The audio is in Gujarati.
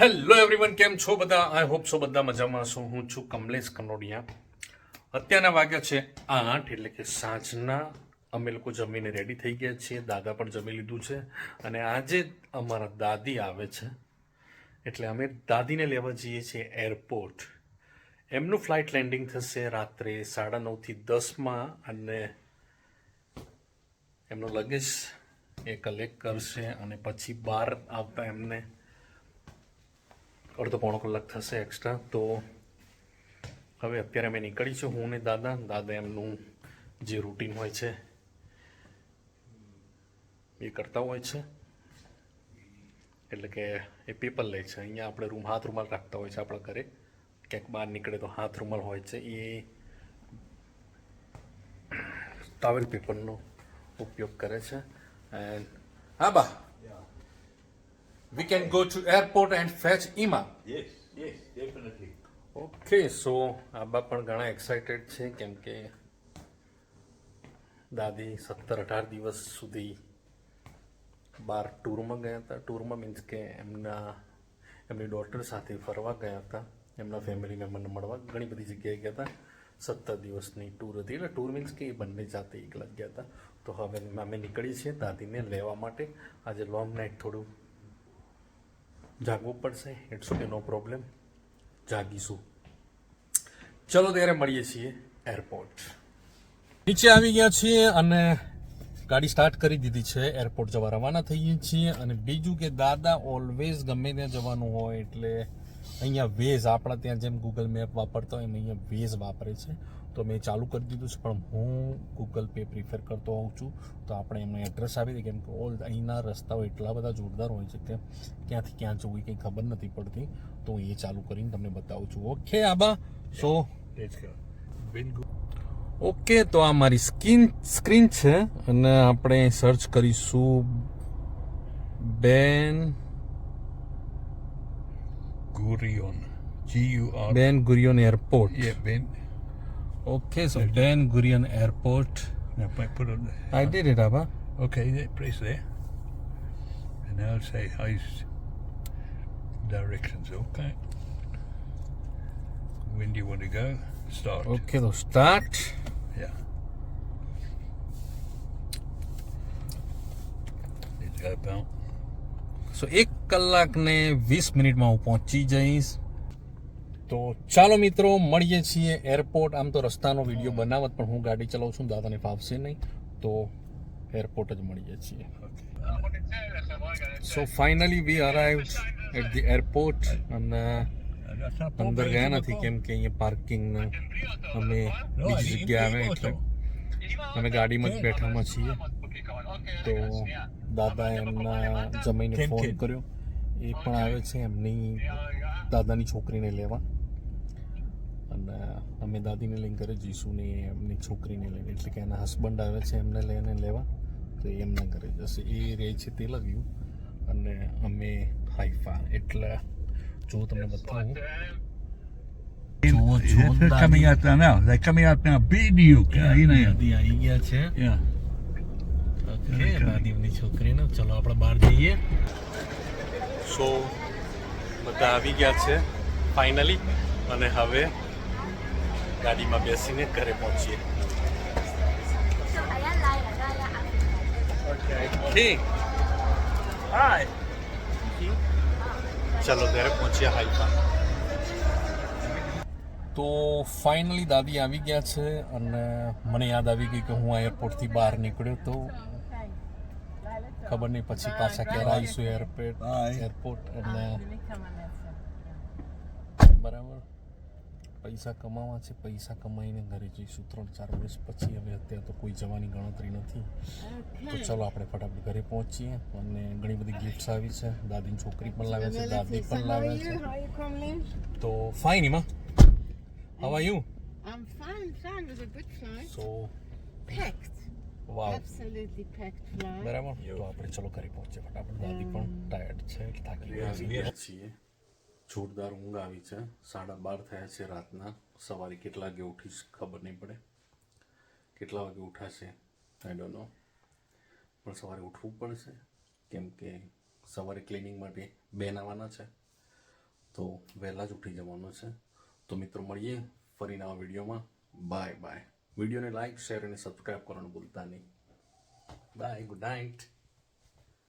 હેલો એવરીવન કેમ છો બધા? આઈ હોપ છો બધા મજામાં છો. હું છું કમલેશ કનોડિયા. અત્યારના વાગ્યા છે આઠ, એટલે કે સાંજના અમે લોકો જમીને રેડી થઈ ગયા છીએ. દાદા પણ જમી લીધું છે. અને આજે અમારા દાદી આવે છે. એટલે અમે દાદીને લેવા જઈએ છીએ એરપોર્ટ એમનું ફ્લાઇટ લેન્ડિંગ થશે રાત્રે સાડા નવથી દસમાં અને એમનો લગેજ એ કલેક્ટ કરશે અને પછી બહાર આવતા એમને અડધો પોણો કલાક થશે એક્સ્ટ્રા તો હવે અત્યારે અમે નીકળી છું હું ને દાદા. દાદા એમનું જે રૂટીન હોય છે, એ કરતા હોય છે. એટલે કે એ પેપર લે છે. અહીંયા આપણે રૂમ હાથ રૂમાલ રાખતા હોય છે આપણા ઘરે. ક્યાંક બહાર નીકળે તો હાથ રૂમાલ હોય છે. એ ટાવેલ પેપરનો ઉપયોગ કરે છે. એન્ડ હા બા. We can go to airport and fetch Ima. Yes, yes, definitely. Okay so આબા પણ ઘણા એક્સાઇટેડ છે કેમ કે દાદી સત્તર અઢાર દિવસ સુધી બહાર ટૂરમાં ગયા હતા. ટૂરમાં મીન્સ કે એમના એમની ડોટર સાથે ફરવા ગયા હતા. એમના ફેમિલી મેમ્બરને મળવા ઘણી બધી જગ્યાએ ગયા હતા. સત્તર દિવસની ટૂર હતી. એટલે ટૂર મીન્સ કે એ બંને જાતે એકલા ગયા હતા. તો હવે અમે નીકળી છીએ દાદીને લેવા માટે. આજે લોંગ નાઇટ થોડું જાગવું પડશે ઇટ્સ ઓકે નો પ્રોબ્લેમ જાગીશું. ચલો ત્યારે મળીએ છીએ એરપોર્ટ નીચે આવી ગયા છીએ અને ગાડી સ્ટાર્ટ કરી દીધી છે. એરપોર્ટ જવા રવાના થઈએ છીએ અને બીજું કે દાદા ઓલવેઝ ગમે ત્યાં જવાનું હોય એટલે અહીંયા વેઝ આપણા ત્યાં જેમ ગૂગલ મેપ વાપરતા હોય એમ અહીંયા વેઝ વાપરે છે. તો મેં ચાલુ કરી દીધું છે પણ હું ગૂગલ પે પ્રિફર કરતો હોઉં છું. તો આપણે એમને એડ્રેસ આપી દઈએ કેમ કે ઓલ અહીંના રસ્તાઓ એટલા બધા જોરદાર હોય છે કે ક્યાંથી ક્યાં જવું કંઈ ખબર નથી પડતી. તો હું એ ચાલુ કરીને તમને બતાવું છું. ઓકે આબા સો. ઓકે તો આ મારી સ્ક્રીન સ્ક્રીન છે અને આપણે સર્ચ કરીશું બેન ગુરિયોન જી you. Ben Gurion airport Yeah, Ben. So Ben Gurion airport Now I put it. I did it Aba Okay, yeah, place there. And I'll say ice directions. Okay. When do you want to go? Start. Okay, so start. Yeah. Let's go, pal. So એક કલાક ને વીસ મિનિટમાં હું પહોંચી જઈશ તો ચાલો મિત્રો મળીએ છીએ એરપોર્ટ. આમ તો રસ્તાનો વીડિયો બનાવત પણ હું ગાડી ચલાવું છું દાદાને ફાવશે નહીં. તો એરપોર્ટ જ મળીએ છીએ. So finally we arrive at the airport અને અંદર ગયા નથી કેમ કે અહીંયા પાર્કિંગ અમે બીજી જગ્યાએ આવે એટલે. અમે ગાડીમાં જ બેઠામાં છીએ. તો દાદા એમના જમાઈને ફોન કર્યો. એ પણ આવે છે એમની દાદાની છોકરીને લેવા. અને અમે દાદીને લઈને ઘરે જઈશું ને એમની છોકરીને લઈને એટલે કે એના હસબન્ડ આવે છે એમને લઈને લેવા તો એ એમના ઘરે જશે. એ રહે છે તે લગ્યું અને અમે હાઈફા. એટલે જો તમને બતાવું. coming out now. They're coming out now. You know. Yeah. Okay દાદીની છોકરીને. ચલો આપણે બહાર જઈએ. સો બધા આવી ગયા છે ફાઇનલી અને હવે ગાડીમાં બેસીને ઘરે પહોંચીએ. ઓકે. હાય ચલો ઘરે પહોંચ્યા હાઈફા તો ફાઇનલી દાદી આવી ગયા છે અને મને યાદ આવી ગઈ કે હું આ એરપોર્ટથી બહાર નીકળ્યો તો ખબર નહીં પછી પાછા ક્યારે આવીશું એરપોર્ટ. એરપોર્ટ એટલે બરાબર. પૈસા કમાવા છે પૈસા કમાઈને ઘરે જઈશું ત્રણ ચાર વર્ષ પછી હવે અત્યારે તો કોઈ જવાની ગણતરી નથી. તો ચલો આપણે ફટાફટ ઘરે પહોંચીએ અને ઘણી બધી ગિફ્ટ્સ આવી છે. દાદીની છોકરી પણ લાવે છે દાદી પણ લાવે છે? તો ફાઇન એમાં how are you I'm fine, fine. It was a good flight. So Packed. Wow Absolutely packed flight. બરાબર? તો આપણે ચલો ઘરે પહોંચીએ ફટાફટ. દાદી પણ ટાયર્ડ છે થાકી ગયા છીએ. જોરદાર ઊંઘ આવી છે. સાડા બાર થયા છે રાતના. સવારે કેટલા વાગે ઉઠીશ ખબર નહીં પડે. કેટલા વાગે ઉઠાશે? આઈ ડોન્ટ નો પણ સવારે ઉઠવું પડશે. કેમ કે સવારે ક્લિનિંગ માટે બેન આવવાના છે. તો વહેલા જ ઉઠી જવાનું છે. તો મિત્રો, મળીએ ફરી નવા વિડીયોમાં. બાય બાય વિડીયોને લાઇક શેર અને સબસ્ક્રાઈબ કરવાનું ભૂલતા નહીં. Bye good night